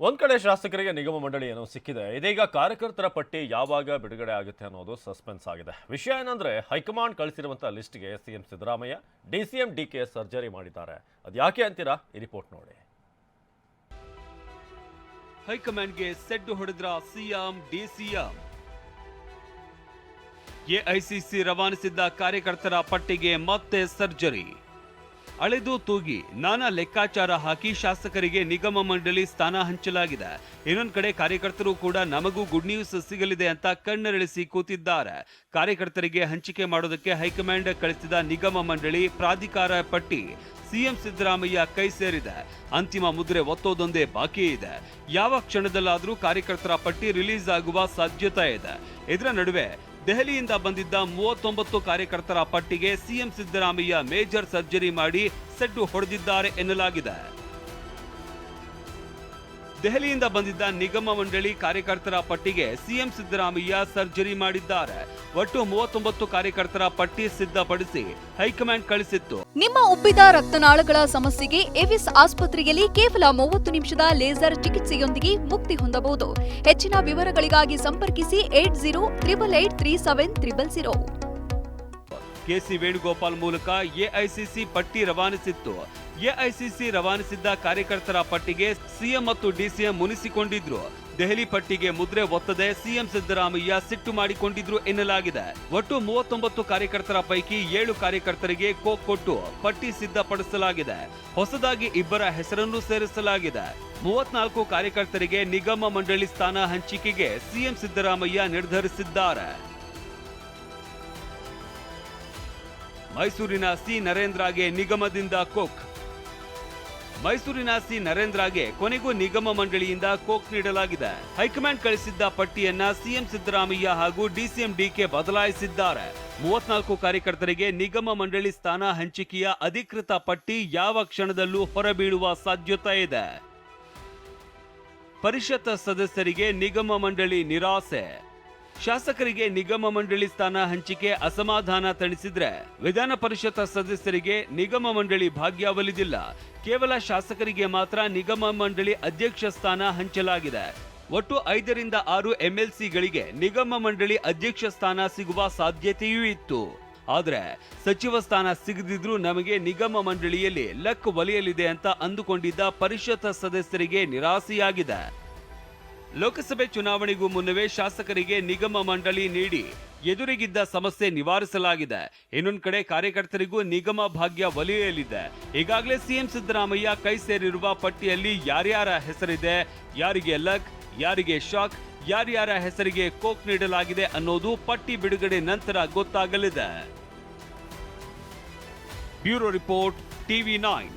ಒಂದ್ ಕಡೆ ಶಾಸಕರಿಗೆ ನಿಗಮ ಮಂಡಳಿ ಏನೋ ಸಿಕ್ಕಿದೆ, ಇದೀಗ ಕಾರ್ಯಕರ್ತರ ಪಟ್ಟಿ ಯಾವಾಗ ಬಿಡುಗಡೆ ಆಗುತ್ತೆ ಅನ್ನೋದು ಸಸ್ಪೆನ್ಸ್ ಆಗಿದೆ. ವಿಷಯ ಏನಂದ್ರೆ, high command list ಲಿಸ್ಟ್ಗೆ CM Siddaramaiah, DCM DK surgery ಮಾಡಿದ್ದಾರೆ. ಅದ್ಯಾಕೆ ಅಂತೀರಾ? ಈ ರಿಪೋರ್ಟ್ ನೋಡಿ. ಹೈಕಮಾಂಡ್ಗೆ ಸೆಡ್ಡು ಹೊಡೆದ್ರ ಸಿಎಂ, ಡಿಸಿಎಂ. ಎಐಸಿಸಿ ರವಾನಿಸಿದ್ದ ಕಾರ್ಯಕರ್ತರ ಪಟ್ಟಿಗೆ ಮತ್ತೆ ಸರ್ಜರಿ. ಅಳೆದು ತೂಗಿ ನಾನಾ ಲೆಕ್ಕಾಚಾರ ಹಾಕಿ ಶಾಸಕರಿಗೆ ನಿಗಮ ಮಂಡಳಿ ಸ್ಥಾನ ಹಂಚಲಾಗಿದೆ. ಇನ್ನೊಂದು ಕಡೆ ಕಾರ್ಯಕರ್ತರು ಕೂಡ ನಮಗೂ ಗುಡ್ ನ್ಯೂಸ್ ಸಿಗಲಿದೆ ಅಂತ ಕಣ್ಣರಳಿಸಿ ಕೂತಿದ್ದಾರೆ. ಕಾರ್ಯಕರ್ತರಿಗೆ ಹಂಚಿಕೆ ಮಾಡೋದಕ್ಕೆ ಹೈಕಮಾಂಡ್ ಕಳಿಸಿದ ನಿಗಮ ಮಂಡಳಿ ಪ್ರಾಧಿಕಾರ ಪಟ್ಟಿ ಸಿಎಂ ಸಿದ್ದರಾಮಯ್ಯ ಕೈ ಸೇರಿದೆ. ಅಂತಿಮ ಮುದ್ರೆ ಒತ್ತೋದೊಂದೇ ಬಾಕಿ ಇದೆ. ಯಾವ ಕ್ಷಣದಲ್ಲಾದರೂ ಕಾರ್ಯಕರ್ತರ ಪಟ್ಟಿ ರಿಲೀಸ್ ಆಗುವ ಸಾಧ್ಯತೆ ಇದೆ. ಇದರ ನಡುವೆ ದೆಹಲಿಯಿಂದ ಬಂದಿದ್ದ ಮೂವತ್ತೊಂಬತ್ತು ಕಾರ್ಯಕರ್ತರ ಪಟ್ಟಿಗೆ ಸಿಎಂ ಸಿದ್ದರಾಮಯ್ಯ ಮೇಜರ್ ಸರ್ಜರಿ ಮಾಡಿ ಸೆಡ್ಡು ಹೊಡೆದಿದ್ದಾರೆ ಎನ್ನಲಾಗಿದೆ. ದೆಹಲಿಯಿಂದ ಬಂದಿದ್ದ ನಿಗಮ ಮಂಡಳಿ ಕಾರ್ಯಕರ್ತರ ಪಟ್ಟಿಗೆ ಸಿಎಂ ಸಿದ್ದರಾಮಯ್ಯ ಸರ್ಜರಿ ಮಾಡಿದ್ದಾರೆ. ಒಟ್ಟು ಮೂವತ್ತೊಂಬತ್ತು ಕಾರ್ಯಕರ್ತರ ಪಟ್ಟಿ ಸಿದ್ಧಪಡಿಸಿ ಹೈಕಮಾಂಡ್ ಕಳಿಸಿತ್ತು. ನಿಮ್ಮ ಉಬ್ಬಿದ ರಕ್ತನಾಳಗಳ ಸಮಸ್ಯೆಗೆ ಎವಿಸ್ ಆಸ್ಪತ್ರೆಯಲ್ಲಿ ಕೇವಲ ಮೂವತ್ತು ನಿಮಿಷದ ಲೇಸರ್ ಚಿಕಿತ್ಸೆಯೊಂದಿಗೆ ಮುಕ್ತಿ ಹೊಂದಬಹುದು. ಹೆಚ್ಚಿನ ವಿವರಗಳಿಗಾಗಿ ಸಂಪರ್ಕಿಸಿ eight zero triple eight three seven triple zero. KC Venugopal ಮೂಲಕ ಎಐಸಿಸಿ ಪಟ್ಟಿ ರವಾನಿಸಿತ್ತು. ಎಐಸಿಸಿ ರವಾನಿಸಿದ್ದ ಕಾರ್ಯಕರ್ತರ ಪಟ್ಟಿಗೆ ಸಿಎಂ ಮತ್ತು ಡಿಸಿಎಂ ಮುನಿಸಿಕೊಂಡಿದ್ರು. ದೆಹಲಿ ಪಟ್ಟಿಗೆ ಮುದ್ರೆ ಒತ್ತದೆ ಸಿಎಂ ಸಿದ್ದರಾಮಯ್ಯ ಸಿಟ್ಟು ಮಾಡಿಕೊಂಡಿದ್ರು ಎನ್ನಲಾಗಿದೆ. ಒಟ್ಟು ಮೂವತ್ತೊಂಬತ್ತು ಕಾರ್ಯಕರ್ತರ ಪೈಕಿ ಏಳು ಕಾರ್ಯಕರ್ತರಿಗೆ ಕೋಕ್ ಕೊಟ್ಟು ಪಟ್ಟಿ ಸಿದ್ಧಪಡಿಸಲಾಗಿದೆ. ಹೊಸದಾಗಿ ಇಬ್ಬರ ಹೆಸರನ್ನು ಸೇರಿಸಲಾಗಿದೆ. ಮೂವತ್ನಾಲ್ಕು ಕಾರ್ಯಕರ್ತರಿಗೆ ನಿಗಮ ಮಂಡಳಿ ಸ್ಥಾನ ಹಂಚಿಕೆಗೆ ಸಿಎಂ ಸಿದ್ದರಾಮಯ್ಯ ನಿರ್ಧರಿಸಿದ್ದಾರೆ. ಮೈಸೂರಿನ ಸಿ ನರೇಂದ್ರಗೆ ನಿಗಮದಿಂದ ಕೋಕ್ ಮೈಸೂರಿನ ಸಿ. ನರೇಂದ್ರಗೆ ಕೊನೆಗೂ ನಿಗಮ ಮಂಡಳಿಯಿಂದ ಕೋಕ್ ನೀಡಲಾಗಿದೆ. ಹೈಕಮಾಂಡ್ ಕಳಿಸಿದ್ದ ಪಟ್ಟಿಯನ್ನ ಸಿಎಂ ಸಿದ್ದರಾಮಯ್ಯ ಹಾಗೂ ಡಿಸಿಎಂ ಡಿಕೆ ಬದಲಾಯಿಸಿದ್ದಾರೆ. ಮೂವತ್ನಾಲ್ಕು ಕಾರ್ಯಕರ್ತರಿಗೆ ನಿಗಮ ಮಂಡಳಿ ಸ್ಥಾನ ಹಂಚಿಕೆಯ ಅಧಿಕೃತ ಪಟ್ಟಿ ಯಾವ ಕ್ಷಣದಲ್ಲೂ ಹೊರಬೀಳುವ ಸಾಧ್ಯತೆ ಇದೆ. ಪರಿಷತ್ ಸದಸ್ಯರಿಗೆ ನಿಗಮ ಮಂಡಳಿ ನಿರಾಸೆ. ಶಾಸಕರಿಗೆ ನಿಗಮ ಮಂಡಳಿ ಸ್ಥಾನ ಹಂಚಿಕೆ ಅಸಮಾಧಾನ ತಣಿಸಿದ್ರೆ ವಿಧಾನ ಪರಿಷತ್ ಸದಸ್ಯರಿಗೆ ನಿಗಮ ಮಂಡಳಿ ಭಾಗ್ಯ ಒಲಿದಿಲ್ಲ. ಕೇವಲ ಶಾಸಕರಿಗೆ ಮಾತ್ರ ನಿಗಮ ಮಂಡಳಿ ಅಧ್ಯಕ್ಷ ಸ್ಥಾನ ಹಂಚಲಾಗಿದೆ. ಒಟ್ಟು ಐದರಿಂದ ಆರು ಎಂಎಲ್ಸಿಗಳಿಗೆ ನಿಗಮ ಮಂಡಳಿ ಅಧ್ಯಕ್ಷ ಸ್ಥಾನ ಸಿಗುವ ಸಾಧ್ಯತೆಯೂ ಇತ್ತು. ಆದ್ರೆ ಸಚಿವ ಸ್ಥಾನ ಸಿಗದಿದ್ರೂ ನಮಗೆ ನಿಗಮ ಮಂಡಳಿಯಲ್ಲಿ ಲಕ್ ಒಲಿಯಲಿದೆ ಅಂತ ಅಂದುಕೊಂಡಿದ್ದ ಪರಿಷತ್ ಸದಸ್ಯರಿಗೆ ನಿರಾಸೆಯಾಗಿದೆ. ಲೋಕಸಭೆ ಚುನಾವಣೆಗೂ ಮುನ್ನವೇ ಶಾಸಕರಿಗೆ ನಿಗಮ ಮಂಡಳಿ ನೀಡಿ ಎದುರಿಗಿದ್ದ ಸಮಸ್ಯೆ ನಿವಾರಿಸಲಾಗಿದೆ. ಇನ್ನೊಂದು ಕಡೆ ಕಾರ್ಯಕರ್ತರಿಗೂ ನಿಗಮ ಭಾಗ್ಯ ಒಲಿಯಲಿದೆ. ಈಗಾಗಲೇ ಸಿಎಂ ಸಿದ್ದರಾಮಯ್ಯ ಕೈ ಸೇರಿರುವ ಪಟ್ಟಿಯಲ್ಲಿ ಯಾರ್ಯಾರ ಹೆಸರಿದೆ, ಯಾರಿಗೆ ಲಕ್, ಯಾರಿಗೆ ಶಾಕ್, ಯಾರ್ಯಾರ ಹೆಸರಿಗೆ ಕೋಕ್ ನೀಡಲಾಗಿದೆ ಅನ್ನೋದು ಪಟ್ಟಿ ಬಿಡುಗಡೆ ನಂತರ ಗೊತ್ತಾಗಲಿದೆ. Bureau report, TV nine.